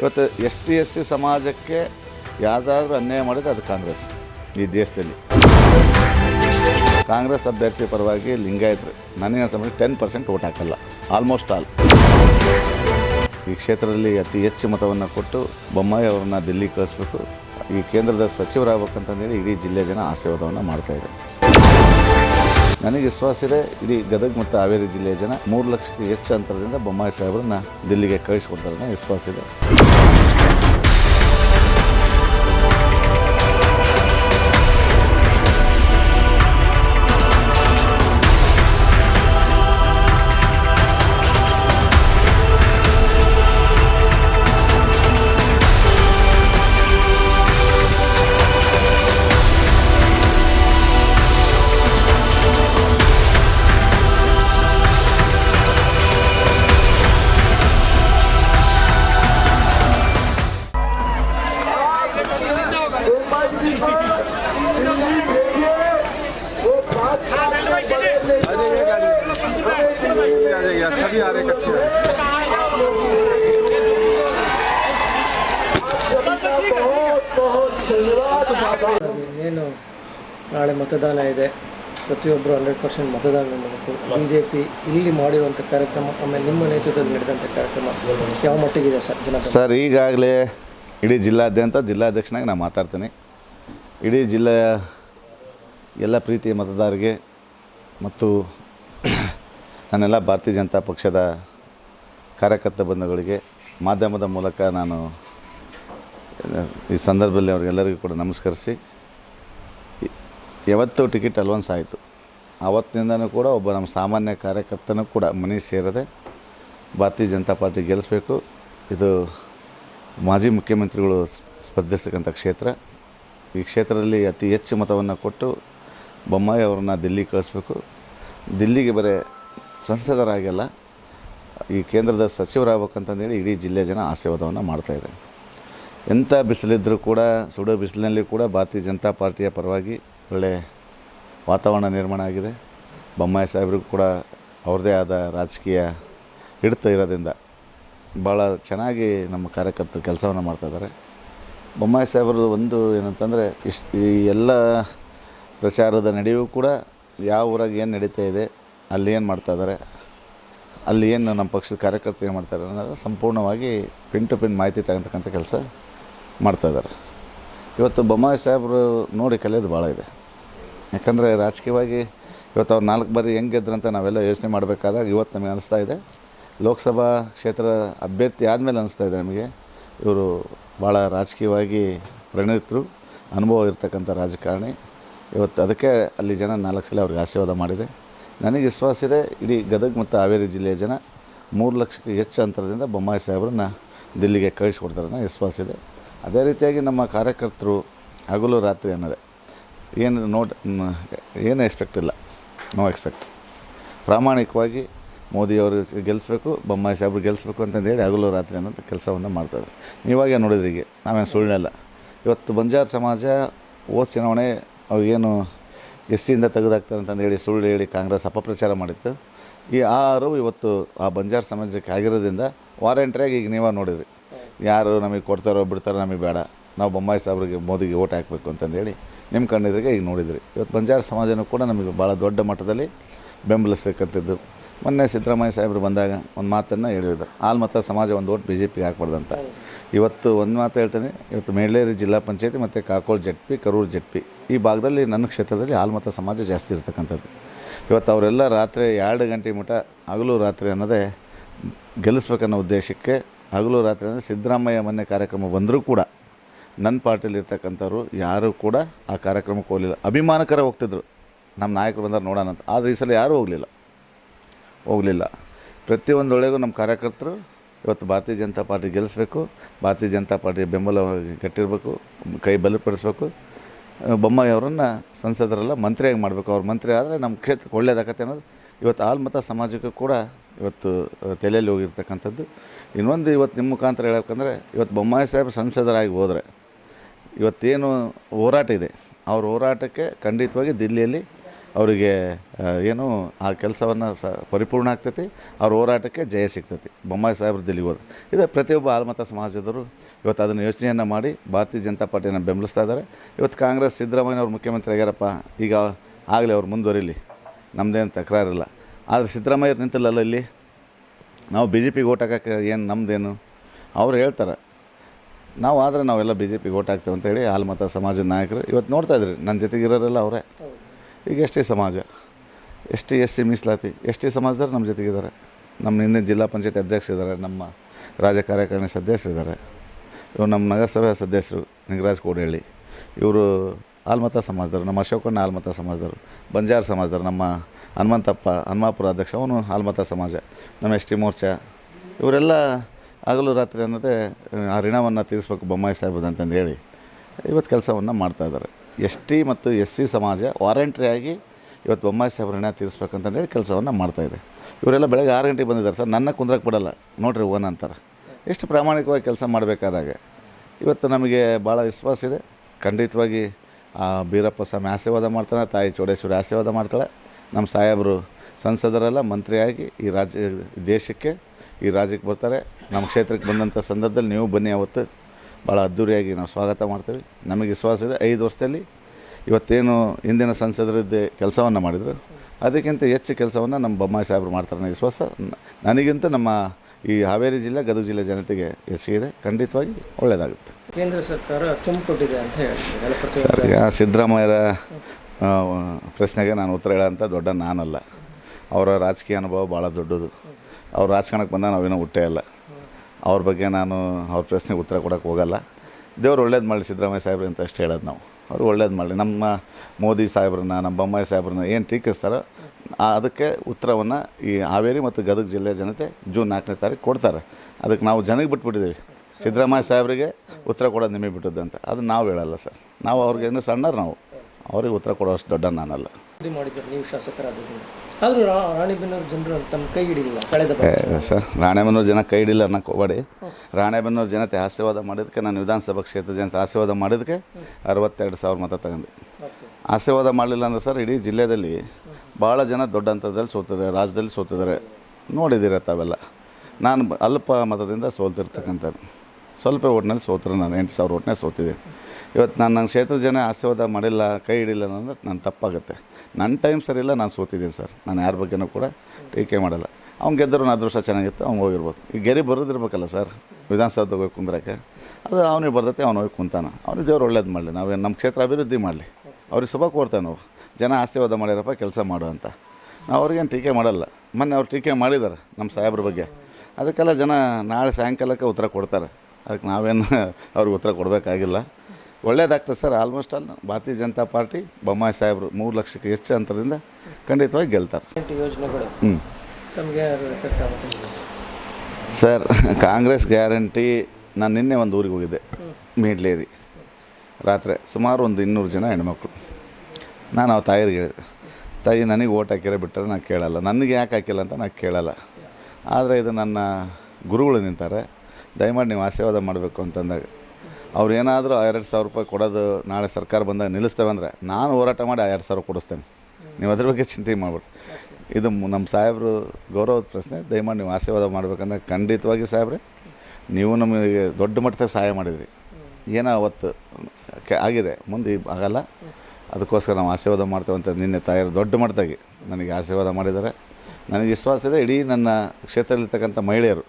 ಇವತ್ತು S T S C ಸಮಾಜಕ್ಕೆ ಯಾವುದಾದ್ರೂ ಅನ್ಯಾಯ ಮಾಡಿದ್ರೆ ಅದು ಕಾಂಗ್ರೆಸ್ ಈ ದೇಶದಲ್ಲಿ. ಕಾಂಗ್ರೆಸ್ ಅಭ್ಯರ್ಥಿ ಪರವಾಗಿ ಲಿಂಗಾಯತರು ನನಗೆ ಸಮಯ ಟೆನ್ ಪರ್ಸೆಂಟ್ ಓಟ್ ಹಾಕಲ್ಲ ಆಲ್ಮೋಸ್ಟ್ ಆಲ್ ಈ ಕ್ಷೇತ್ರದಲ್ಲಿ ಅತಿ ಹೆಚ್ಚು ಮತವನ್ನು ಕೊಟ್ಟು ಬೊಮ್ಮಾಯಿ ಅವ್ರನ್ನ ದಿಲ್ಲಿಗೆ ಕಳಿಸ್ಬೇಕು. ಈ ಕೇಂದ್ರದ ಸಚಿವರಾಗಬೇಕಂತಂದೇಳಿ ಇಡೀ ಜಿಲ್ಲೆ ಜನ ಆಶೀರ್ವಾದವನ್ನು ಮಾಡ್ತಾಯಿದ್ದಾರೆ ನನಗೆ ವಿಶ್ವಾಸ ಇದೆ, ಇಡೀ ಗದಗ ಮತ್ತು ಹಾವೇರಿ ಜಿಲ್ಲೆಯ ಜನ ಮೂರು ಲಕ್ಷಕ್ಕೆ ಹೆಚ್ಚು ಅಂತರದಿಂದ ಬೊಮ್ಮಾಯಿ ಸಾಹೇಬ್ರನ್ನ ದಿಲ್ಲಿಗೆ ಕಳಿಸ್ಕೊಡ್ತಾರೆ ವಿಶ್ವಾಸ ಇದೆ. ಏನು ನಾಳೆ ಮತದಾನ ಇದೆ. ಪ್ರತಿಯೊಬ್ಬರು ಹಂಡ್ರೆಡ್ ಪರ್ಸೆಂಟ್ ಮತದಾನ ಮಾಡಬೇಕು. ಬಿ ಜೆ ಪಿ ಇಲ್ಲಿ ಮಾಡಿರುವಂಥ ಕಾರ್ಯಕ್ರಮ ಆಮೇಲೆ ನಿಮ್ಮ ನೇತೃತ್ವದಲ್ಲಿ ನಡೆದಂಥ ಕಾರ್ಯಕ್ರಮ ಯಾವ ಮಟ್ಟಿಗಿದೆ ಸರ್ ಜನ ಸರ್ ಈಗಾಗಲೇ ಇಡೀ ಜಿಲ್ಲಾದ್ಯಂತ ಜಿಲ್ಲಾಧ್ಯಕ್ಷನಾಗಿ ನಾನು ಮಾತಾಡ್ತೀನಿ. ಇಡೀ ಜಿಲ್ಲೆಯ ಎಲ್ಲ ಪ್ರೀತಿಯ ಮತದಾರರಿಗೆ ಮತ್ತು ನನ್ನೆಲ್ಲ ಭಾರತೀಯ ಜನತಾ ಪಕ್ಷದ ಕಾರ್ಯಕರ್ತ ಬಂಧುಗಳಿಗೆ ಮಾಧ್ಯಮದ ಮೂಲಕ ನಾನು ಈ ಸಂದರ್ಭದಲ್ಲಿ ಅವರಿಗೆಲ್ಲರಿಗೂ ಕೂಡ ನಮಸ್ಕರಿಸಿ. ಯಾವತ್ತು ಟಿಕೆಟ್ ಅಲ್ವಾನ್ಸ್ ಆಯಿತು. ಆವತ್ತಿನಿಂದನೂ ಕೂಡ ಒಬ್ಬ ನಮ್ಮ ಸಾಮಾನ್ಯ ಕಾರ್ಯಕರ್ತನೂ ಕೂಡ ಮನೆ ಸೇರದೆ ಭಾರತೀಯ ಜನತಾ ಪಾರ್ಟಿ ಗೆಲ್ಲಿಸ್ಬೇಕು. ಇದು ಮಾಜಿ ಮುಖ್ಯಮಂತ್ರಿಗಳು ಸ್ಪರ್ಧಿಸ್ತಕ್ಕಂಥ ಕ್ಷೇತ್ರ. ಈ ಕ್ಷೇತ್ರದಲ್ಲಿ ಅತಿ ಹೆಚ್ಚು ಮತವನ್ನು ಕೊಟ್ಟು ಬೊಮ್ಮಾಯಿ ಅವ್ರನ್ನ ದಿಲ್ಲಿಗೆ ಕಳಿಸ್ಬೇಕು. ದಿಲ್ಲಿಗೆ ಬರೀ ಸಂಸದರಾಗೆಲ್ಲ. ಈ ಕೇಂದ್ರದ ಸಚಿವರಾಗಬೇಕಂತಂದೇಳಿ ಇಡೀ ಜಿಲ್ಲೆ ಜನ ಆಶೀರ್ವಾದವನ್ನು ಮಾಡ್ತಾಯಿದೆ ಎಂಥ ಬಿಸಿಲಿದ್ದರೂ ಕೂಡ, ಸುಡೋ ಬಿಸಿಲಿನಲ್ಲಿ ಕೂಡ ಭಾರತೀಯ ಜನತಾ ಪಾರ್ಟಿಯ ಪರವಾಗಿ ಒಳ್ಳೆ ವಾತಾವರಣ ನಿರ್ಮಾಣ ಆಗಿದೆ. ಬೊಮ್ಮಾಯಿ ಸಾಹೇಬ್ರಿಗೂ ಕೂಡ ಅವ್ರದ್ದೇ ಆದ ರಾಜಕೀಯ ಹಿಡಿತ ಇರೋದ್ರಿಂದ ಭಾಳ ಚೆನ್ನಾಗಿ ನಮ್ಮ ಕಾರ್ಯಕರ್ತರು ಕೆಲಸವನ್ನು ಮಾಡ್ತಾಯಿದ್ದಾರೆ ಬೊಮ್ಮಾಯಿ ಸಾಹೇಬ್ರದ್ದು ಒಂದು ಏನಂತಂದರೆ, ಇಷ್ಟು ಈ ಎಲ್ಲ ಪ್ರಚಾರದ ನಡೆಯೂ ಕೂಡ ಯಾವ ಊರಾಗ ಏನು ನಡೀತಾ ಇದೆ ಅಲ್ಲಿ ಏನು ಮಾಡ್ತಾಯಿದ್ದಾರೆ ಅಲ್ಲಿ ಏನು ನಮ್ಮ ಪಕ್ಷದ ಕಾರ್ಯಕರ್ತರು ಏನು ಮಾಡ್ತಾರೆ ಅನ್ನೋದು ಸಂಪೂರ್ಣವಾಗಿ ಪಿನ್ ಟು ಪಿನ್ ಮಾಹಿತಿ ತಗೊಂತಕ್ಕಂಥ ಕೆಲಸ ಮಾಡ್ತಾಯಿದ್ದಾರೆ ಇವತ್ತು ಬೊಮ್ಮಾಯಿ ಸಾಹೇಬರು ನೋಡಿ ಕಲಿಯೋದು ಭಾಳ ಇದೆ. ಯಾಕಂದರೆ ರಾಜಕೀಯವಾಗಿ ಇವತ್ತು ಅವ್ರು ನಾಲ್ಕು ಬಾರಿ ಹೆಂಗೆ ಅಂತ ನಾವೆಲ್ಲ ಯೋಚನೆ ಮಾಡಬೇಕಾದಾಗ ಇವತ್ತು ನಮಗೆ ಅನಿಸ್ತಾ ಇದೆ. ಲೋಕಸಭಾ ಕ್ಷೇತ್ರ ಅಭ್ಯರ್ಥಿ ಆದಮೇಲೆ ಅನಿಸ್ತಾ ಇದೆ ನಮಗೆ. ಇವರು ಭಾಳ ರಾಜಕೀಯವಾಗಿ ಪರಿಣಿತರು, ಅನುಭವ ಇರ್ತಕ್ಕಂಥ ರಾಜಕಾರಣಿ. ಇವತ್ತು ಅದಕ್ಕೆ ಅಲ್ಲಿ ಜನ ನಾಲ್ಕು ಸಲ ಅವ್ರಿಗೆ ಆಶೀರ್ವಾದ ಮಾಡಿದೆ. ನನಗೆ ವಿಶ್ವಾಸ ಇದೆ, ಇಡೀ ಗದಗ ಮತ್ತು ಹಾವೇರಿ ಜಿಲ್ಲೆಯ ಜನ ಮೂರು ಲಕ್ಷಕ್ಕೆ ಹೆಚ್ಚು ಅಂತರದಿಂದ ಬೊಮ್ಮಾಯಿ ಸಾಹೇಬ್ರನ್ನ ದಿಲ್ಲಿಗೆ ಕಳಿಸ್ಕೊಡ್ತಾರೆ ಅನ್ನೋ ವಿಶ್ವಾಸ ಇದೆ. ಅದೇ ರೀತಿಯಾಗಿ ನಮ್ಮ ಕಾರ್ಯಕರ್ತರು ಹಗಲು ರಾತ್ರಿ ಅನ್ನೋದೇ. ಏನು ನೋಡ್ ಏನು ಎಕ್ಸ್ಪೆಕ್ಟ್ ಇಲ್ಲ. ನೋ ಎಕ್ಸ್ಪೆಕ್ಟ್ ಪ್ರಾಮಾಣಿಕವಾಗಿ ಮೋದಿಯವರು ಗೆಲ್ಲಿಸ್ಬೇಕು ಬೊಮ್ಮಾಯಿ ಸಾಹೇಬ್ರು ಗೆಲ್ಲಿಸ್ಬೇಕು ಅಂತಂದೇಳಿ ಹಗಲು ರಾತ್ರಿ ಅನ್ನೋಂಥ ಕೆಲಸವನ್ನು ಮಾಡ್ತಾರೆ ನೀವಾಗೆ ನೋಡಿದ್ರಿ ಈಗ ನಾವೇನು ಸುಳ್ಳಲ್ಲ ಇವತ್ತು ಬಂಜಾರ ಸಮಾಜ ಓದ್ ಚುನಾವಣೆ ಏನು ಎಸ್ ಸಿಯಿಂದ ತೆಗೆದಾಗ್ತದೆ ಅಂತಂದೇಳಿ ಸುಳ್ಳು ಹೇಳಿ ಕಾಂಗ್ರೆಸ್ ಅಪಪ್ರಚಾರ ಮಾಡಿತ್ತು. ಈ ಆರು ಇವತ್ತು ಆ ಬಂಜಾರ ಸಮಾಜಕ್ಕೆ ಆಗಿರೋದ್ರಿಂದ ವಾರಂಟ್ರಿಯಾಗಿ ಈಗ ನೀವೇ ನೋಡಿದ್ರಿ. ಯಾರು ನಮಗೆ ಕೊಡ್ತಾರೋ ಬಿಡ್ತಾರೋ ನಮಗೆ ಬೇಡ. ನಾವು ಬೊಮ್ಮಾಯಿ ಸಾಹೇಬ್ರಿಗೆ ಮೋದಿಗೆ ಓಟ್ ಹಾಕಬೇಕು ಅಂತಂದೇಳಿ ನಿಮ್ಮ ಕಣ್ಣಿದ್ರಿಗೆ ಈಗ ನೋಡಿದ್ರಿ. ಇವತ್ತು ಬಂಜಾರ ಸಮಾಜನೂ ಕೂಡ ನಮಗೆ ಭಾಳ ದೊಡ್ಡ ಮಟ್ಟದಲ್ಲಿ ಬೆಂಬಲಿಸ್ತಕ್ಕಂಥದ್ದು ಮೊನ್ನೆ ಸಿದ್ದರಾಮಯ್ಯ ಸಾಹೇಬರು ಬಂದಾಗ ಒಂದು ಮಾತನ್ನು ಹೇಳಿದ್ರು. ಆಲ್ಮತ ಸಮಾಜ ಒಂದು ಓಟ್ ಬಿ ಜೆ ಪಿಗೆ ಹಾಕ್ಬಾರ್ದಂತ. ಇವತ್ತು ಒಂದು ಮಾತು ಹೇಳ್ತೇನೆ, ಇವತ್ತು ಮೇಳೇರಿ ಜಿಲ್ಲಾ ಪಂಚಾಯತಿ ಮತ್ತು Kakol Z P Karur Z P ಈ ಭಾಗದಲ್ಲಿ ನನ್ನ ಕ್ಷೇತ್ರದಲ್ಲಿ ಆಲ್ಮತ ಸಮಾಜ ಜಾಸ್ತಿ ಇರ್ತಕ್ಕಂಥದ್ದು. ಇವತ್ತು ಅವರೆಲ್ಲ ರಾತ್ರಿ ಎರಡು ಗಂಟೆ ಮುಟ ಹಗಲು ರಾತ್ರಿ ಅನ್ನೋದೇ ಗೆಲ್ಲಿಸ್ಬೇಕನ್ನೋ ಉದ್ದೇಶಕ್ಕೆ ಹಗಲು ರಾತ್ರಿ ಅಂದರೆ ಸಿದ್ದರಾಮಯ್ಯ ಮೊನ್ನೆ ಕಾರ್ಯಕ್ರಮ ಬಂದರೂ ಕೂಡ ನನ್ನ ಪಾರ್ಟಿಲಿರ್ತಕ್ಕಂಥವ್ರು ಯಾರೂ ಕೂಡ ಆ ಕಾರ್ಯಕ್ರಮಕ್ಕೆ ಹೋಗಲಿಲ್ಲ. ಅಭಿಮಾನಕರ ಹೋಗ್ತಿದ್ರು. ನಮ್ಮ ನಾಯಕರು ಬಂದಾಗ ನೋಡೋಣ ಅಂತ. ಆದರೆ ಈ ಸಲ ಯಾರೂ ಹೋಗಲಿಲ್ಲ. ಹೋಗಲಿಲ್ಲ. ಪ್ರತಿಯೊಂದೊಳಗೂ ನಮ್ಮ ಕಾರ್ಯಕರ್ತರು ಇವತ್ತು ಭಾರತೀಯ ಜನತಾ ಪಾರ್ಟಿ ಗೆಲ್ಲಿಸ್ಬೇಕು, ಭಾರತೀಯ ಜನತಾ ಪಾರ್ಟಿ ಬೆಂಬಲ ಕಟ್ಟಿರಬೇಕು, ಕೈ ಬಲಪಡಿಸ್ಬೇಕು. ಬೊಮ್ಮಾಯಿ ಅವರನ್ನು ಸಂಸದರೆಲ್ಲ ಮಂತ್ರಿಯಾಗಿ ಮಾಡಬೇಕು. ಅವ್ರು ಮಂತ್ರಿ ಆದರೆ ನಮ್ಮ ಕ್ಷೇತ್ರಕ್ಕೆ ಒಳ್ಳೇದಾಗತ್ತೆ ಅನ್ನೋದು ಇವತ್ತು ಆಲ್ಮತ ಸಮಾಜಕ್ಕೂ ಕೂಡ ಇವತ್ತು ತಲೆಯಲ್ಲಿ ಹೋಗಿರ್ತಕ್ಕಂಥದ್ದು. ಇನ್ನೊಂದು ಇವತ್ತು ನಿಮ್ಮ ಮುಖಾಂತರ ಹೇಳಬೇಕಂದ್ರೆ ಇವತ್ತು ಬೊಮ್ಮಾಯಿ ಸಾಹೇಬ್ ಸಂಸದರಾಗಿ ಹೋದರೆ ಇವತ್ತೇನು ಹೋರಾಟ ಇದೆ. ಅವ್ರ ಹೋರಾಟಕ್ಕೆ ಖಂಡಿತವಾಗಿ ದಿಲ್ಲಿಯಲ್ಲಿ ಅವರಿಗೆ ಏನು, ಆ ಕೆಲಸವನ್ನು ಸ, ಪರಿಪೂರ್ಣ ಆಗ್ತೈತಿ, ಅವ್ರ ಹೋರಾಟಕ್ಕೆ ಜಯ ಸಿಗ್ತೈತಿ. ಬೊಮ್ಮಾಯಿ ಸಾಹೇಬ್ರ ದಿಲ್ಲಿಗೆ ಇದೆ ಪ್ರತಿಯೊಬ್ಬ ಆಲ್ಮತ ಸಮಾಜದವರು ಇವತ್ತು ಅದನ್ನು ಯೋಚನೆಯನ್ನು ಮಾಡಿ ಭಾರತೀಯ ಜನತಾ ಪಾರ್ಟಿಯನ್ನು ಬೆಂಬಲಿಸ್ತಾ ಇದ್ದಾರೆ. ಇವತ್ತು ಕಾಂಗ್ರೆಸ್ ಸಿದ್ದರಾಮಯ್ಯನವ್ರು ಮುಖ್ಯಮಂತ್ರಿ ಆಗ್ಯಾರಪ್ಪ, ಈಗ ಆಗಲಿ ಅವ್ರು ಮುಂದುವರಿಲಿ. ನಮ್ಮದೇನು ತಕರಾರಿಲ್ಲ. ಆದರೆ ಸಿದ್ದರಾಮಯ್ಯ ನಿಂತಿಲ್ಲಲ್ಲ ಇಲ್ಲಿ? ನಾವು ಬಿ ಜೆ ಪಿಗೆ ಓಟ್ ಹಾಕೋಕ್ಕೆ ಏನು ನಮ್ಮದೇನು ಅವ್ರು ಹೇಳ್ತಾರೆ. ನಾವು ಆದರೆ ನಾವೆಲ್ಲ ಬಿ ಜೆ ಪಿಗೆ ಓಟ್ ಹಾಕ್ತೇವೆ ಅಂತೇಳಿ ಆಲ್ಮತ ಸಮಾಜದ ನಾಯಕರು ಇವತ್ತು ನೋಡ್ತಾ ಇದ್ರಿ. ನನ್ನ ಜೊತೆಗಿರೋರೆಲ್ಲ ಅವರೇ. ಈಗ ಎಷ್ಟೇ ಸಮಾಜ ಎಸ್ ಟಿ ಎಸ್ ಸಿ ಮೀಸಲಾತಿ ಎಸ್ ಟಿ ಸಮಾಜದವ್ರು ನಮ್ಮ ಜೊತೆಗಿದ್ದಾರೆ. ನಮ್ಮ ಹಿಂದಿನ ಜಿಲ್ಲಾ ಪಂಚಾಯತ್ ಅಧ್ಯಕ್ಷರಿದ್ದಾರೆ ನಮ್ಮ ರಾಜ್ಯ ಕಾರ್ಯಕಾರಿಣಿ ಸದಸ್ಯರಿದ್ದಾರೆ ಇವರು ನಮ್ಮ ನಗರಸಭೆ ಸದಸ್ಯರು, ನಿಂಗರಾಜ್ ಕೋಡಹಳ್ಳಿ. ಇವರು ಆಲ್ಮತ ಸಮಾಜದವರು, ನಮ್ಮ ಅಶೋಕಣ್ಣ ಆಲ್ಮತ ಸಮಾಜದವರು, ಬಂಜಾರ ಸಮಾಜದವರು, ನಮ್ಮ ಹನುಮಂತಪ್ಪ, ಹನುಮಾಪುರ ಅಧ್ಯಕ್ಷ, ಅವನು ಆಲ್ಮತ ಸಮಾಜ, ನಮ್ಮ ಎಸ್ ಟಿ ಮೋರ್ಚಾ. ಇವರೆಲ್ಲ ಹಗಲು ರಾತ್ರಿ ಅನ್ನೋದೇ, ಆ ಋಣವನ್ನು ತೀರಿಸ್ಬೇಕು ಬೊಮ್ಮಾಯಿ ಸಾಹೇಬದು ಅಂತಂದು ಹೇಳಿ ಇವತ್ತು ಕೆಲಸವನ್ನು ಮಾಡ್ತಾಯಿದ್ದಾರೆ ಎಸ್ ಟಿ ಮತ್ತು ಎಸ್ ಸಿ ಸಮಾಜ ವಾರಂಟ್ರಿಯಾಗಿ ಇವತ್ತು ಬೊಮ್ಮಾಯಿ ಸಾಹೇಬ್ರ ಋಣ ತೀರಿಸ್ಬೇಕಂತಂದೇಳಿ ಕೆಲಸವನ್ನು ಮಾಡ್ತಾಯಿದೆ ಇವರೆಲ್ಲ ಬೆಳಗ್ಗೆ ಆರು ಗಂಟೆಗೆ ಬಂದಿದ್ದಾರೆ ಸರ್. ನನ್ನ ಕುಂದ್ರಕ್ಕೆ ಬಿಡಲ್ಲ. ನೋಡಿರಿ ಓನ್ ಅಂತಾರೆ. ಎಷ್ಟು ಪ್ರಾಮಾಣಿಕವಾಗಿ ಕೆಲಸ ಮಾಡಬೇಕಾದಾಗ. ಇವತ್ತು ನಮಗೆ ಭಾಳ ವಿಶ್ವಾಸ ಇದೆ. ಖಂಡಿತವಾಗಿ ಆ ಬೀರಪ್ಪ ಸ್ವಾಮಿ ಆಶೀರ್ವಾದ ಮಾಡ್ತಾನೆ, ತಾಯಿ ಚೌಡೇಶ್ವರಿ ಆಶೀರ್ವಾದ ಮಾಡ್ತಾಳೆ. ನಮ್ಮ ಸಾಹೇಬರು ಸಂಸದರೆಲ್ಲ ಮಂತ್ರಿಯಾಗಿ ಈ ರಾಜ್ಯ ದೇಶಕ್ಕೆ, ಈ ರಾಜ್ಯಕ್ಕೆ ಬರ್ತಾರೆ. ನಮ್ಮ ಕ್ಷೇತ್ರಕ್ಕೆ ಬಂದಂಥ ಸಂದರ್ಭದಲ್ಲಿ ನೀವು ಬನ್ನಿ ಅವತ್ತು. ಭಾಳ ಅದ್ದೂರಿಯಾಗಿ ನಾವು ಸ್ವಾಗತ ಮಾಡ್ತೇವೆ. ನಮಗೆ ವಿಶ್ವಾಸ ಇದೆ. ಐದು ವರ್ಷದಲ್ಲಿ ಇವತ್ತೇನು ಹಿಂದಿನ ಸಂಸದರದ್ದೇ ಕೆಲಸವನ್ನು ಮಾಡಿದರು. ಅದಕ್ಕಿಂತ ಹೆಚ್ಚು ಕೆಲಸವನ್ನು ನಮ್ಮ ಬೊಮ್ಮಾಯಿ ಸಾಹೇಬರು ಮಾಡ್ತಾರೆ. ವಿಶ್ವಾಸ ನನಗಿಂತ ನಮ್ಮ ಈ ಹಾವೇರಿ ಜಿಲ್ಲೆ ಗದಗ ಜಿಲ್ಲೆ ಜನತೆಗೆ ಹೆಚ್ಚಿಗಿದೆ ಖಂಡಿತವಾಗಿ ಒಳ್ಳೆಯದಾಗುತ್ತೆ. ಕೇಂದ್ರ ಸರ್ಕಾರ ಚುಮ್ಕೊಟ್ಟಿದೆ ಅಂತ ಹೇಳಿ ಸರ್ ಈಗ ಸಿದ್ದರಾಮಯ್ಯರ ಪ್ರಶ್ನೆಗೆ ನಾನು ಉತ್ತರ ಹೇಳೋಂಥ ದೊಡ್ಡ ನಾನಲ್ಲ. ಅವರ ರಾಜಕೀಯ ಅನುಭವ ಭಾಳ ದೊಡ್ಡದು. ಅವ್ರ ರಾಜಕಾರಣಕ್ಕೆ ಬಂದಾಗ ನಾವೇನೋ ಹುಟ್ಟೇ ಇಲ್ಲ. ಅವ್ರ ಬಗ್ಗೆ ನಾನು ಅವ್ರ ಪ್ರಶ್ನೆಗೆ ಉತ್ತರ ಕೊಡೋಕ್ಕೆ ಹೋಗಲ್ಲ. ದೇವ್ರು ಒಳ್ಳೇದು ಮಾಡಲಿ ಸಿದ್ದರಾಮಯ್ಯ ಸಾಹೇಬ್ರು ಅಂತ ಅಷ್ಟು ಹೇಳೋದು ನಾವು. ಅವ್ರು ಒಳ್ಳೇದು ಮಾಡಲಿ. ನಮ್ಮ ಮೋದಿ ಸಾಹೇಬ್ರನ್ನ, ನಮ್ಮ ಬೊಮ್ಮಾಯಿ ಸಾಹೇಬ್ರನ್ನ ಏನು ಟೀಕಿಸ್ತಾರೋ ಅದಕ್ಕೆ ಉತ್ತರವನ್ನು ಈ ಹಾವೇರಿ ಮತ್ತು ಗದಗ ಜಿಲ್ಲೆಯ ಜನತೆ ಜೂನ್ ನಾಲ್ಕನೇ ತಾರೀಕು ಕೊಡ್ತಾರೆ. ಅದಕ್ಕೆ ನಾವು ಜನಕ್ಕೆ ಬಿಟ್ಬಿಟ್ಟಿದ್ದೀವಿ. ಸಿದ್ದರಾಮಯ್ಯ ಸಾಹೇಬ್ರಿಗೆ ಉತ್ತರ ಕೊಡೋದು ನಿಮಗೆ ಬಿಟ್ಟದ್ದು ಅಂತ. ಅದು ನಾವು ಹೇಳಲ್ಲ ಸರ್. ನಾವು ಅವ್ರಿಗೆ ಇನ್ನೂ ಸಣ್ಣರು ನಾವು. ಅವ್ರಿಗೆ ಉತ್ತರ ಕೊಡೋಷ್ಟು ದೊಡ್ಡ ನಾನಲ್ಲ. ನೀವು ಶಾಸಕರಾದ್ದರಿಂದ ಆದರೂ ರಾಣೆಬೆನ್ನೂರು ಜನರು ತಮ್ಮ ಕೈ ಹಿಡಿಲಿಲ್ಲ ಕಳೆದ ಸರ್ ರಾಣೆಬೆನ್ನೂರು ಜನ ಕೈ ಹಿಡಿಲ್ಲ ಅನ್ನಕ್ಕೆ ಹೋಗಬೇಡಿ ರಾಣೆಬೆನ್ನೂರು ಜನತೆ ಆಶೀರ್ವಾದ ಮಾಡಿದ್ದಕ್ಕೆ ನಾನು ವಿಧಾನಸಭಾ ಕ್ಷೇತ್ರ ಜನತೆ ಆಶೀರ್ವಾದ ಮಾಡಿದ್ದಕ್ಕೆ ಅರವತ್ತೆರಡು ಸಾವಿರ ಮತ ತಗೊಂಡೆ. ಆಶೀರ್ವಾದ ಮಾಡಲಿಲ್ಲ ಅಂದ್ರೆ ಸರ್ ಇಡೀ ಜಿಲ್ಲೆಯಲ್ಲಿ ಭಾಳ ಜನ ದೊಡ್ಡ ಅಂತರದಲ್ಲಿ ಸೋತಿದ್ದಾರೆ ರಾಜ್ಯದಲ್ಲಿ ಸೋತಿದ್ದಾರೆ. ನೋಡಿದ್ದೀರ ತಾವೆಲ್ಲ? ನಾನು ಅಲ್ಪ ಮತದಿಂದ ಸೋಲ್ತಿರ್ತಕ್ಕಂಥದ್ದು ಸ್ವಲ್ಪ ಓಟ್ನಲ್ಲಿ ಸೋತ್ರೆ ನಾನು ಎಂಟು ಸಾವಿರ ಓಟ್ನೇ ಸೋತಿದ್ದೀನಿ ಇವತ್ತು ನಾನು ನನ್ನ ಕ್ಷೇತ್ರ ಜನ ಆಶೀರ್ವಾದ ಮಾಡಿಲ್ಲ, ಕೈ ಹಿಡಿಲ್ಲ ಅನ್ನೋದು ನನ್ನ ತಪ್ಪಾಗುತ್ತೆ. ನನ್ನ ಟೈಮ್ ಸರಿ ಇಲ್ಲ, ನಾನು ಸೋತಿದ್ದೀನಿ ಸರ್. ನಾನು ಯಾರ ಬಗ್ಗೆನೂ ಕೂಡ ಟೀಕೆ ಮಾಡಲ್ಲ. ಅವ್ನು ಗೆದ್ದರು ನನ್ನ ಅದೃಷ್ಟ ಚೆನ್ನಾಗಿತ್ತು, ಅವ್ನು ಹೋಗಿರ್ಬೋದು. ಈಗ ಗೆರೆ ಬರೋದಿರ್ಬೇಕಲ್ಲ ಸರ್, ವಿಧಾನಸೌಧಕ್ಕೆ ಹೋಗಿ ಕುಂದ್ರಕ್ಕೆ. ಅದು ಅವನಿಗೆ ಬರ್ತೈತೆ, ಅವ್ನು ಹೋಗಿ ಕುಂತಾನ. ಅವ್ನಿಗೆ ದೇವ್ರು ಒಳ್ಳೇದು ಮಾಡಲಿ ನಾವೇನು ನಮ್ಮ ಕ್ಷೇತ್ರ ಅಭಿವೃದ್ಧಿ ಮಾಡಲಿ. ಅವ್ರಿಗೆ ಶುಭ ಕೊಡ್ತೇವೆ ನಾವು. ಜನ ಆಶೀರ್ವಾದ ಮಾಡ್ಯಾರಪ್ಪ ಕೆಲಸ ಮಾಡು ಅಂತ. ನಾವು ಅವ್ರಿಗೇನು ಟೀಕೆ ಮಾಡಲ್ಲ. ಮೊನ್ನೆ ಅವ್ರು ಟೀಕೆ ಮಾಡಿದ್ದಾರೆ ನಮ್ಮ ಸಾಹೇಬ್ರ ಬಗ್ಗೆ. ಅದಕ್ಕೆಲ್ಲ ಜನ ನಾಳೆ ಸಾಯಂಕಾಲಕ್ಕೆ ಉತ್ತರ ಕೊಡ್ತಾರೆ. ಅದಕ್ಕೆ ನಾವೇನು ಅವ್ರಿಗೆ ಉತ್ತರ ಕೊಡಬೇಕಾಗಿಲ್ಲ. ಒಳ್ಳೇದಾಗ್ತದೆ ಸರ್ ಆಲ್ಮೋಸ್ಟ್ ಆಲ್ ಭಾರತೀಯ ಜನತಾ ಪಾರ್ಟಿ ಬೊಮ್ಮಾಯಿ ಸಾಹೇಬರು ಮೂರು ಲಕ್ಷಕ್ಕೆ ಹೆಚ್ಚು ಅಂತರದಿಂದ ಖಂಡಿತವಾಗಿ ಗೆಲ್ತಾರೆ. ಯೋಜನೆಗಳು ಹ್ಞೂ ಸರ್ ಕಾಂಗ್ರೆಸ್ ಗ್ಯಾರಂಟಿ ನಾನು ನಿನ್ನೆ ಒಂದು ಊರಿಗೆ ಹೋಗಿದ್ದೆ ಮೇಡ್ಲೇರಿ. ರಾತ್ರಿ ಸುಮಾರು ಒಂದು ಇನ್ನೂರು ಜನ ಹೆಣ್ಮಕ್ಳು. ನಾನು ಆ ತಾಯಿರಿಗೆ ಹೇಳಿದೆ ತಾಯಿ ನನಗೆ ಓಟ್ ಹಾಕಿರೋ ಬಿಟ್ಟರೆ ನಾನು ಕೇಳಲ್ಲ ನನಗೆ ಯಾಕೆ ಹಾಕಿಲ್ಲ ಅಂತ ನಾನು ಕೇಳಲ್ಲ. ಆದರೆ ಇದು ನನ್ನ ಗುರುಗಳು ನಿಂತಾರೆ ದಯಮಾಡಿ ನೀವು ಆಶೀರ್ವಾದ ಮಾಡಬೇಕು ಅಂತಂದಾಗ. ಅವ್ರು ಏನಾದರೂ ಎರಡು ಸಾವಿರ ರೂಪಾಯಿ ಕೊಡೋದು ನಾಳೆ ಸರ್ಕಾರ ಬಂದಾಗ ನಿಲ್ಲಿಸ್ತೇವೆ ಅಂದರೆ ನಾನು ಹೋರಾಟ ಮಾಡಿ ಆ ಎರಡು ಸಾವಿರ ಕೊಡಿಸ್ತೇನೆ. ನೀವು ಅದ್ರ ಬಗ್ಗೆ ಚಿಂತೆ ಮಾಡ್ಬೇಡಿ. ಇದು ನಮ್ಮ ಸಾಹೇಬರು ಗೌರವದ ಪ್ರಶ್ನೆ. ದಯಮಾಡಿ ನೀವು ಆಶೀರ್ವಾದ ಮಾಡ್ಬೇಕಂದ್ರೆ ಖಂಡಿತವಾಗಿ ಸಾಹೇಬ್ರೆ, ನೀವು ನಮಗೆ ದೊಡ್ಡ ಮಟ್ಟದಾಗ ಸಹಾಯ ಮಾಡಿದ್ರಿ. ಏನೋ ಅವತ್ತು ಆಗಿದೆ, ಮುಂದೆ ಆಗಲ್ಲ. ಅದಕ್ಕೋಸ್ಕರ ನಾವು ಆಶೀರ್ವಾದ ಮಾಡ್ತೇವೆ ಅಂತ ನಿನ್ನೆ ತಾಯಿಯರು ದೊಡ್ಡ ಮಟ್ಟದಾಗಿ ನನಗೆ ಆಶೀರ್ವಾದ ಮಾಡಿದ್ದಾರೆ. ನನಗೆ ವಿಶ್ವಾಸ ಇದೆ, ಇಡೀ ನನ್ನ ಕ್ಷೇತ್ರದಲ್ಲಿರ್ತಕ್ಕಂಥ ಮಹಿಳೆಯರು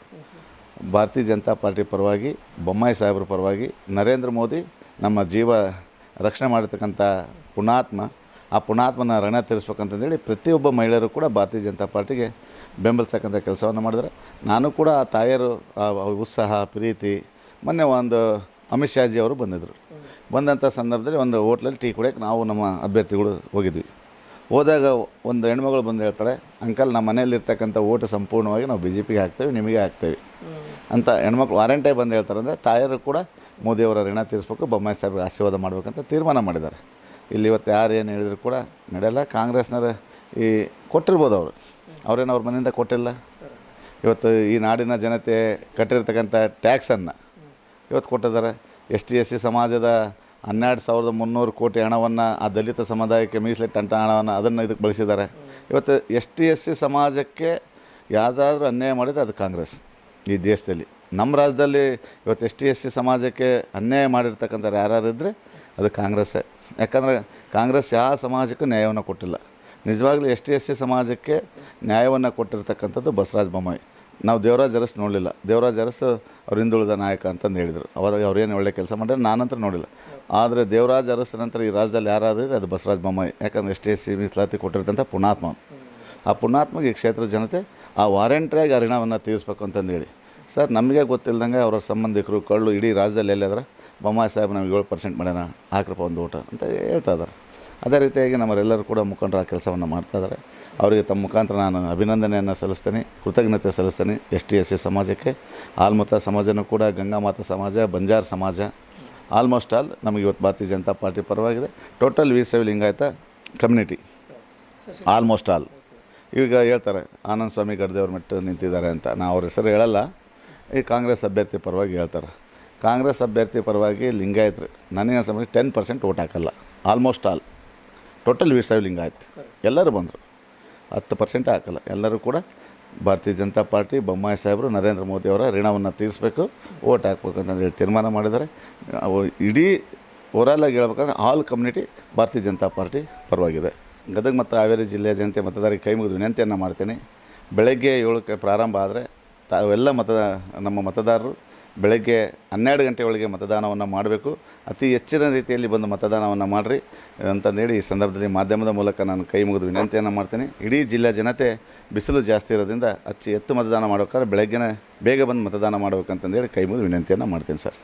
ಭಾರತೀಯ ಜನತಾ ಪಾರ್ಟಿ ಪರವಾಗಿ, ಬೊಮ್ಮಾಯಿ ಸಾಹೇಬ್ರ ಪರವಾಗಿ, ನರೇಂದ್ರ ಮೋದಿ ನಮ್ಮ ಜೀವ ರಕ್ಷಣೆ ಮಾಡಿರ್ತಕ್ಕಂಥ ಪುಣಾತ್ಮ, ಆ ಪುಣಾತ್ಮನ ರಣ ತೀರಿಸ್ಬೇಕಂತಂದೇಳಿ ಪ್ರತಿಯೊಬ್ಬ ಮಹಿಳೆಯರು ಕೂಡ ಭಾರತೀಯ ಜನತಾ ಪಾರ್ಟಿಗೆ ಬೆಂಬಲಿಸ್ತಕ್ಕಂಥ ಕೆಲಸವನ್ನು ಮಾಡಿದ್ದಾರೆ. ನಾನು ಕೂಡ ಆ ತಾಯಿಯರು ಉತ್ಸಾಹ, ಪ್ರೀತಿ, ಮೊನ್ನೆ ಒಂದು ಅಮಿತ್ ಶಾಜಿ ಅವರು ಬಂದಿದ್ದರು. ಬಂದಂಥ ಸಂದರ್ಭದಲ್ಲಿ ಒಂದು ಹೋಟ್ಲಲ್ಲಿ ಟೀ ಕುಡಿಯೋಕೆ ನಾವು ನಮ್ಮ ಅಭ್ಯರ್ಥಿಗಳು ಹೋಗಿದ್ವಿ. ಹೋದಾಗ ಒಂದು ಹೆಣ್ಮಗಳು ಬಂದು ಹೇಳ್ತಾರೆ ಅಂಕಲ್, ನಮ್ಮ ಮನೆಯಲ್ಲಿರ್ತಕ್ಕಂಥ ಓಟು ಸಂಪೂರ್ಣವಾಗಿ ನಾವು ಬಿ ಜೆ ಪಿಗೆ ಹಾಕ್ತೇವೆ, ನಿಮಗೆ ಹಾಕ್ತೇವೆ. ಅಂತ ಹೆಣ್ಮಕ್ಳು ವಾರಂಟೇ ಬಂದು ಹೇಳ್ತಾರೆ ಅಂದರೆ ತಾಯರು ಕೂಡ ಮೋದಿಯವರ ಋಣ ತೀರಿಸ್ಬೇಕು, ಬೊಮ್ಮಾಯಿ ಸಾಹೇಬ್ರಿಗೆ ಆಶೀರ್ವಾದ ಮಾಡಬೇಕಂತ ತೀರ್ಮಾನ ಮಾಡಿದ್ದಾರೆ. ಇಲ್ಲಿ ಇವತ್ತು ಯಾರು ಏನು ಹೇಳಿದ್ರು ಕೂಡ ನಡೆಯಲ್ಲ, ಕಾಂಗ್ರೆಸ್ನವರು ಈ ಕೊಟ್ಟಿರ್ಬೋದು ಅವರು. ಅವ್ರೇನು ಅವ್ರ ಮನೆಯಿಂದ ಕೊಟ್ಟಿಲ್ಲ? ಇವತ್ತು ಈ ನಾಡಿನ ಜನತೆ ಕಟ್ಟಿರ್ತಕ್ಕಂಥ ಟ್ಯಾಕ್ಸನ್ನು ಇವತ್ತು ಕೊಟ್ಟಿದ್ದಾರೆ. ಎಸ್ ಟಿ, ಎಸ್ ಸಿ ಸಮಾಜದ ಹನ್ನೆರಡು ಸಾವಿರದ ಮುನ್ನೂರು ಕೋಟಿ ಹಣವನ್ನು ಆ ದಲಿತ ಸಮುದಾಯಕ್ಕೆ ಮೀಸಲಿಟ್ಟಂಥ ಹಣವನ್ನು ಅದನ್ನು ಇದಕ್ಕೆ ಬಳಸಿದ್ದಾರೆ. ಇವತ್ತು ಎಸ್ ಟಿ, ಎಸ್ ಸಿ ಸಮಾಜಕ್ಕೆ ಯಾವುದಾದ್ರೂ ಅನ್ಯಾಯ ಮಾಡಿದರೆ ಅದು ಕಾಂಗ್ರೆಸ್. ಈ ದೇಶದಲ್ಲಿ. ನಮ್ಮ ರಾಜ್ಯದಲ್ಲಿ ಇವತ್ತು ಎಸ್ ಟಿ, ಎಸ್ ಸಿ ಸಮಾಜಕ್ಕೆ ಅನ್ಯಾಯ ಮಾಡಿರ್ತಕ್ಕಂಥವ್ರು ಇದ್ದರೆ ಅದು ಕಾಂಗ್ರೆಸ್ಸೇ. ಯಾಕಂದರೆ ಕಾಂಗ್ರೆಸ್ ಯಾವ ಸಮಾಜಕ್ಕೂ ನ್ಯಾಯವನ್ನು ಕೊಟ್ಟಿಲ್ಲ. ನಿಜವಾಗ್ಲೂ ಎಸ್ ಟಿ, ಎಸ್ ಸಿ ಸಮಾಜಕ್ಕೆ ನ್ಯಾಯವನ್ನು ಕೊಟ್ಟಿರ್ತಕ್ಕಂಥದ್ದು ಬಸವರಾಜ ಬೊಮ್ಮಾಯಿ. ನಾವು ದೇವರಾಜ್ ಅರಸ್ ನೋಡಲಿಲ್ಲ. ದೇವರಾಜ್ ಅರಸ್ ಅವ್ರು ಹಿಂದುಳಿದ ನಾಯಕ ಅಂತಂದು ಹೇಳಿದರು. ಅವಾಗ ಅವ್ರೇನು ಒಳ್ಳೆ ಕೆಲಸ ಮಾಡಿದ್ರೆ ನಾನಂತರ ನೋಡಿಲ್ಲ ಆದರೆ ದೇವರಾಜ್ ಅರಸ್ ನಂತರ ಈ ರಾಜ್ಯದಲ್ಲಿ ಯಾರಾದರೂ ಅದು ಬಸವರಾಜ ಬೊಮ್ಮಾಯಿ. ಯಾಕಂದರೆ ಎಸ್ ಟಿ, ಎಸ್ ಸಿ ಮೀಸಲಾತಿ ಕೊಟ್ಟಿರ್ತಂಥ ಪುಣಾತ್ಮ ಆ ಪುಣಾತ್ಮಗೆ ಈ ಕ್ಷೇತ್ರದ ಜನತೆ ಆ ವಾರೆಂಟ್ರಾಗಿ ಋಣವನ್ನು ತೀರಿಸ್ಬೇಕು ಅಂತಂದು ಹೇಳಿ ಸರ್, ನಮಗೆ ಗೊತ್ತಿಲ್ಲದಂಗೆ ಅವರ ಸಂಬಂಧಿಕರು ಕಳ್ಳು ಇಡೀ ರಾಜ್ಯದಲ್ಲಿ ಎಲ್ಲಾದ್ರೆ ಬೊಮ್ಮಾಯಿ ಸಾಹೇಬ್ ನಮ್ಗೆ ಏಳು ಪರ್ಸೆಂಟ್ ಮಾಡ್ಯಾನ ಹಾಕ್ರಪ್ಪ ಒಂದು ಊಟ ಅಂತ ಹೇಳ್ತಾ ಇದ್ದಾರೆ. ಅದೇ ರೀತಿಯಾಗಿ ನಮ್ಮರೆಲ್ಲರೂ ಕೂಡ ಮುಖಂಡರು ಆ ಕೆಲಸವನ್ನು ಮಾಡ್ತಾ ಇದ್ದಾರೆ. ಅವರಿಗೆ ತಮ್ಮ ಮುಖಾಂತರ ನಾನು ಅಭಿನಂದನೆಯನ್ನು ಸಲ್ಲಿಸ್ತೇನೆ, ಕೃತಜ್ಞತೆ ಸಲ್ಲಿಸ್ತೇನೆ ಎಸ್ ಟಿ ಎಸ್ ಸಿ ಸಮಾಜಕ್ಕೆ. ಆಲ್ಮತ ಸಮಾಜನೂ ಕೂಡ, ಗಂಗಾಮಾತಾ ಸಮಾಜ, ಬಂಜಾರ್ ಸಮಾಜ, ಆಲ್ಮೋಸ್ಟ್ ಆಲ್ ನಮಗೆ ಇವತ್ತು ಭಾರತೀಯ ಜನತಾ ಪಾರ್ಟಿ ಪರವಾಗಿದೆ. Total Veerashaiva Lingayat community, almost all. ಈಗ ಹೇಳ್ತಾರೆ, ಆನಂದ ಸ್ವಾಮಿ ಗಡ್ದೇವ್ರ ಮೆಟ್ಟು ನಿಂತಿದ್ದಾರೆ ಅಂತ. ನಾವು ಅವ್ರ ಹೆಸರು ಹೇಳಲ್ಲ, ಈ ಕಾಂಗ್ರೆಸ್ ಅಭ್ಯರ್ಥಿ ಪರವಾಗಿ ಹೇಳ್ತಾರೆ. ಕಾಂಗ್ರೆಸ್ ಅಭ್ಯರ್ಥಿ ಪರವಾಗಿ ಲಿಂಗಾಯತ್ರು ನನಗೆ ಸಮಯ ಟೆನ್ ಪರ್ಸೆಂಟ್ ಓಟ್ ಹಾಕಲ್ಲ almost all total Veerashaiva Lingayat ಎಲ್ಲರೂ ಬಂದರು. ಹತ್ತು ಪರ್ಸೆಂಟ್ ಹಾಕಲ್ಲ. ಎಲ್ಲರೂ ಕೂಡ ಭಾರತೀಯ ಜನತಾ ಪಾರ್ಟಿ, ಬೊಮ್ಮಾಯಿ ಸಾಹೇಬರು, ನರೇಂದ್ರ ಮೋದಿ ಅವರ ಋಣವನ್ನು ತೀರಿಸಬೇಕು ಓಟ್ ಹಾಕ್ಬೇಕು ಅಂತ ಹೇಳಿ ತೀರ್ಮಾನ ಮಾಡಿದ್ದಾರೆ. ಇಡೀ ಓವರಾಲಾಗಿ ಹೇಳ್ಬೇಕಂದ್ರೆ ಆಲ್ ಕಮ್ಯುನಿಟಿ ಭಾರತೀಯ ಜನತಾ ಪಾರ್ಟಿ ಪರವಾಗಿದೆ. ಗದಗ ಮತ್ತು ಹಾವೇರಿ ಜಿಲ್ಲೆಯ ಜನತೆ ಮತದಾರರಿಗೆ ಕೈ ಮುಗಿದು ವಿನಂತಿಯನ್ನು ಮಾಡ್ತೀನಿ. ಬೆಳಗ್ಗೆ ಏಳಕ್ಕೆ ಪ್ರಾರಂಭ ಆದರೆ ತಾವೆಲ್ಲ ಮತ, ನಮ್ಮ ಮತದಾರರು ಬೆಳಗ್ಗೆ ಹನ್ನೆರಡು ಗಂಟೆ ಒಳಗೆ ಮತದಾನವನ್ನು ಮಾಡಬೇಕು. ಅತಿ ಹೆಚ್ಚಿನ ರೀತಿಯಲ್ಲಿ ಬಂದು ಮತದಾನವನ್ನು ಮಾಡಿರಿ ಅಂತಂದೇಳಿ ಈ ಸಂದರ್ಭದಲ್ಲಿ ಮಾಧ್ಯಮದ ಮೂಲಕ ನಾನು ಕೈ ಮುಗಿದು ವಿನಂತಿಯನ್ನು ಮಾಡ್ತೀನಿ. ಇಡೀ ಜಿಲ್ಲೆಯ ಜನತೆ ಬಿಸಿಲು ಜಾಸ್ತಿ ಇರೋದ್ರಿಂದ ಅಚ್ಚಿ ಎತ್ತು ಮತದಾನ ಮಾಡ್ಬೇಕಾದ್ರೆ ಬೆಳಗ್ಗೆನೇ ಬೇಗ ಬಂದು ಮತದಾನ ಮಾಡ್ಬೇಕಂತಂದೇಳಿ ಕೈ ಮುಗಿದು ವಿನಂತಿಯನ್ನು ಮಾಡ್ತೀನಿ ಸರ್.